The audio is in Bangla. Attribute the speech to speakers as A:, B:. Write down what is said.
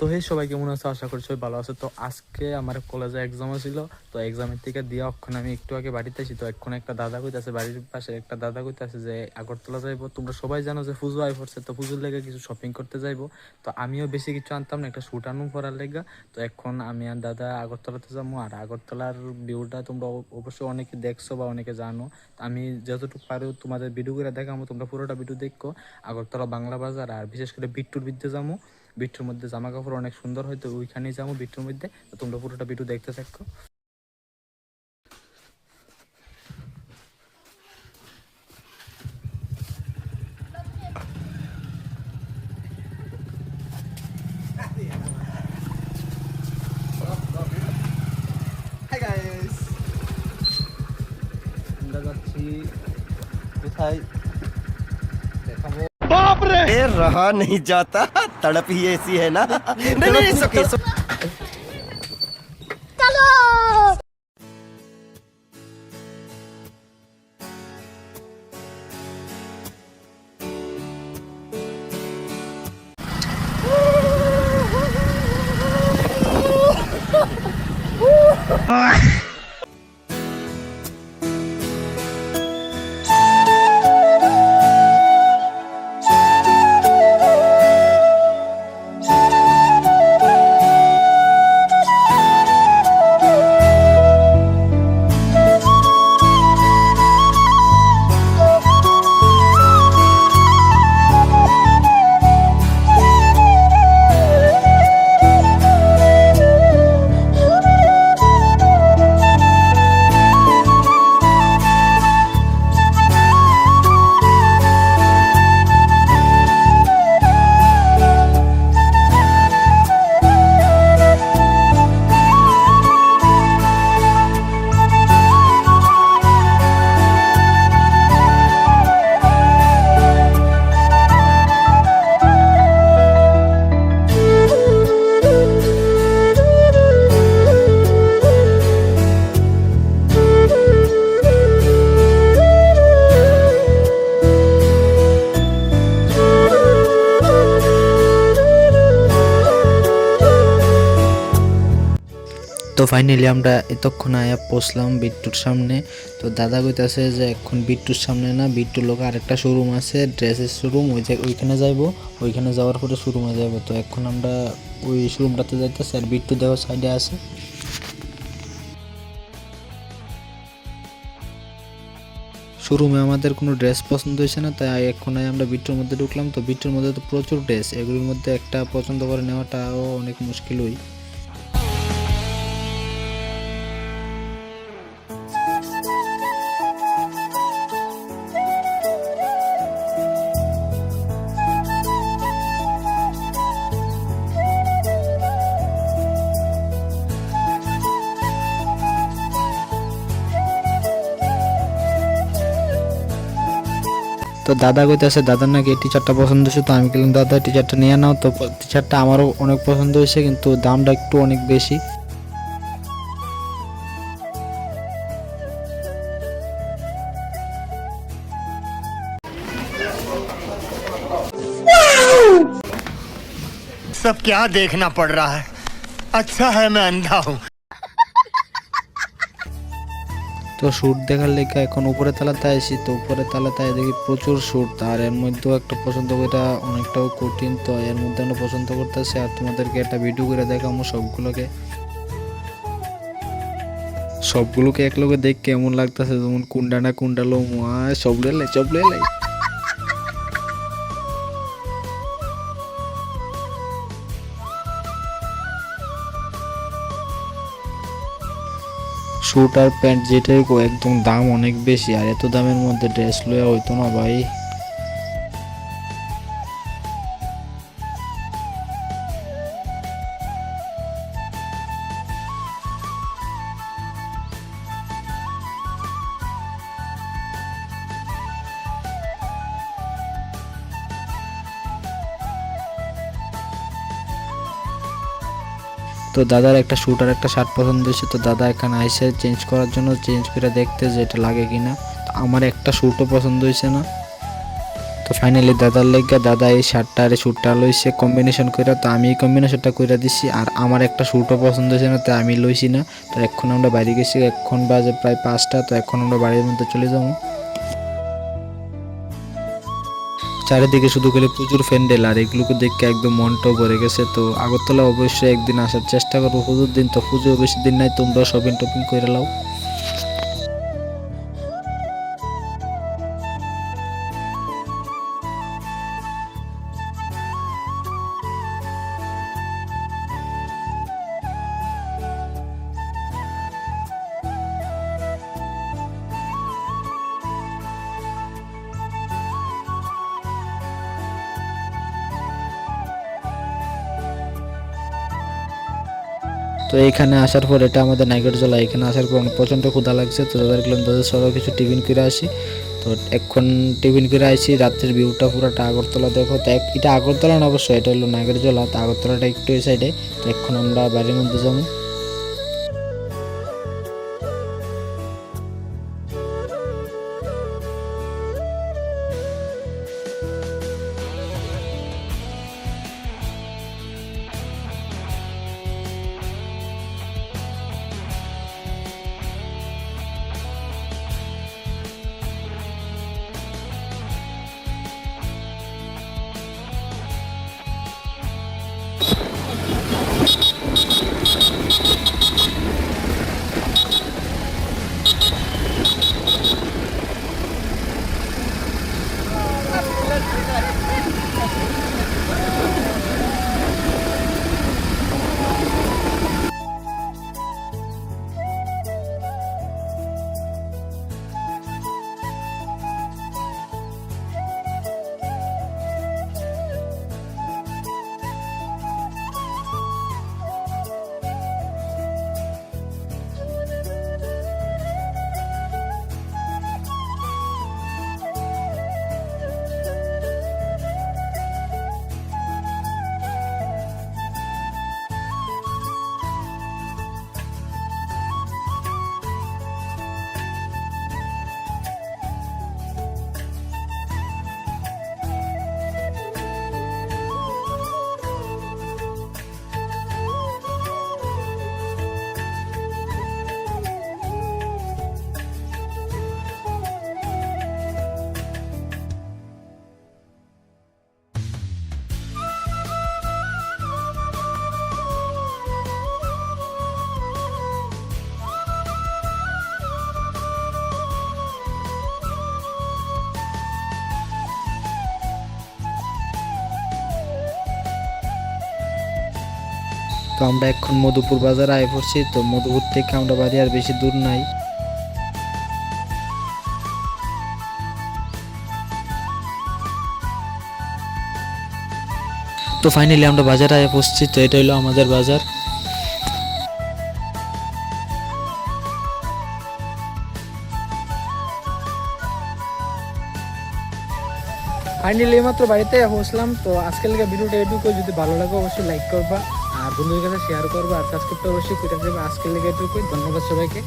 A: তো হে, সবাই কেমন আছে? আশা করি সবাই ভালো আছে। তো আজকে আমার কলেজে এক্সাম ছিল, তো এক্সামের থেকে দিয়ে অক্ষণ আমি একটু আগে বাড়িতে আসি। তো এখন একটা দাদা কইতাছে, বাড়ির পাশে একটা দাদা কইতাছে যে, আগরতলা যাইবো। তোমরা সবাই জানো যে পুজো আই পড়ছে, তো পুজোর লেগে কিছু শপিং করতে যাইবো। তো আমিও বেশি কিছু আনতাম না, একটা শ্যুট আনুম করার লেগে। তো এখন আমি আর দাদা আগরতলাতে যাব, আর আগরতলার ভিউটা তোমরা অবশ্যই অনেকে দেখছ বা অনেকে জানো। আমি যতটুকু পারো তোমাদের ভিডিও করে দেখাবো তোমরা পুরোটা ভিডিও দেখো। আগরতলা বাংলা বাজার, আর বিশেষ করে বিট্টুর বিদ্যে যাব। বিট্টুর মধ্যে জামা কাপড় অনেক সুন্দর হয় তো ওইখানেই যাব বিট্টুর মধ্যে। তো তোমরা পুরোটা ভিডিও দেখতে থাকো।
B: আমরা যাচ্ছি কোথায়?
C: रहा नहीं जाता। तड़प ही ऐसी है ना। नहीं नहीं it's okay, it's
D: তো ফাইনালি আমরা এতক্ষণ আয়া পৌঁছলাম বিট্টুর সামনে। তো দাদা কইতাছে যে এখন বিট্টুর সামনে না, বিট্টুর লোক আরেকটা শোরুম আছে, ড্রেসের শোরুম ওই যে ওইখানে যাইবো। ওইখানে যাওয়ার পরে শোরুমে যাব তো এখন আমরা ওই শোরুমটাতে যাইতেছি আর বিট্টু দেওয়া সাইডে আছে। শোরুমে আমাদের কোনো ড্রেস পছন্দ হয়েছে না, তাই এখন আমরা বিট্টুর মধ্যে ঢুকলাম। তো বিট্টুর মধ্যে তো প্রচুর ড্রেস এগুলির মধ্যে একটা পছন্দ করে নেওয়াটাও অনেক মুশকিলই। তো দাদা কইতেছে দাদার নাকি এই টি শার্টটা পছন্দ হয়েছে তো আমি বললাম দাদা টি শার্টটা নিয়ে নাও তো টি শার্টটা আমারও অনেক পছন্দ হয়েছে কিন্তু দামটা একটু অনেক বেশি
C: सब क्या देखना पड़ रहा है अच्छा है मैं अंधा हूँ
D: তো শ্যুট দেখার লেগে এখন উপরে তালাতে আসি তো উপরে তালাতে দেখি প্রচুর শ্যুট। আর এর মধ্যেও একটা পছন্দ করা অনেকটাও কঠিন, তো এর মধ্যে আমরা পছন্দ করতেছি আর তোমাদেরকে একটা ভিডিও করে দেখাবো সবগুলোকে। সবগুলোকে একলগে দেখ কেমন লাগতেছে, যেমন কুন্ডা না কুন্ডা লোম সব লেলাই সব লেলাই স্যুট আর প্যান্ট যেটাই একদম দাম অনেক বেশি, আর এত দামের মধ্যে ড্রেস লোয়া হইতো না ভাই। তো দাদার একটা স্যুট আর একটা শার্ট পছন্দ হয়েছে, তো দাদা এখানে আইসে চেঞ্জ করার জন্য চেঞ্জ করে দেখতে যে এটা লাগে কিনা। আমার একটা স্যুটও পছন্দ হয়েছে না। তো ফাইনালি দাদার লেগে দাদা এই শার্টটা আর এই শ্যুটটা লইছে কম্বিনেশন করে তো আমি এই কম্বিনেশনটা করে দিছি। আর আমার একটা শ্যুটও পছন্দ হয়েছে না, তো আমি লইছি না। তো এখন আমরা বাড়ি গেছি, এখন বাজে প্রায় পাঁচটা, তো এখন আমরা বাড়ির মধ্যে চলে যাব। চারিদিকে শুধু গেলে প্রচুর প্যান্ডেল আর এগুলোকে দেখে একদম মনটাও ভরে গেছে। তো আগরতলা অবশ্যই একদিন আসার চেষ্টা করব। পুজোর দিন তো পুজো বেশি দিন নাই তোমরা শপিং টপিং করে লাও তো এখানে আসার পর এটা আমাদের নাইগরজলা এখানে আসার পর প্রচণ্ড ক্ষুধা লাগছে। তো দাদার গেলাম দাদার সবাই কিছু টিফিন করে আসি। তো এখন টিফিন করে আসি, রাত্রের ভিউটা পুরোটা আগরতলা দেখো। তো এক- এটা আগরতলা না অবশ্যই এটা হলো নাগরজলা তো আগরতলাটা একটু এই সাইডে তো এখন আমরা বাড়ির মধ্যে যাব। তো আমরা এখন মধুপুর বাজারে আয় পড়ছি, তো মধুপুর থেকে আমরা বাড়ি আর বেশি দূর নাই। তো ফাইনালি আমরা বাজারে আয় পড়ছি, তো এটা হলো আমাদের বাজার।
A: ফাইনালি এইমাত্র বাড়িতে পৌঁছলাম, তো আজকের লেগে ভিডিওটা এটুকু যদি ভালো লাগে, অবশ্যই লাইক করবা। আর বন্ধুদের কাছে শেয়ার করব আর সাবস্ক্রাইব অবশ্যই করে আজকের লেগে ধন্যবাদ সবাইকে।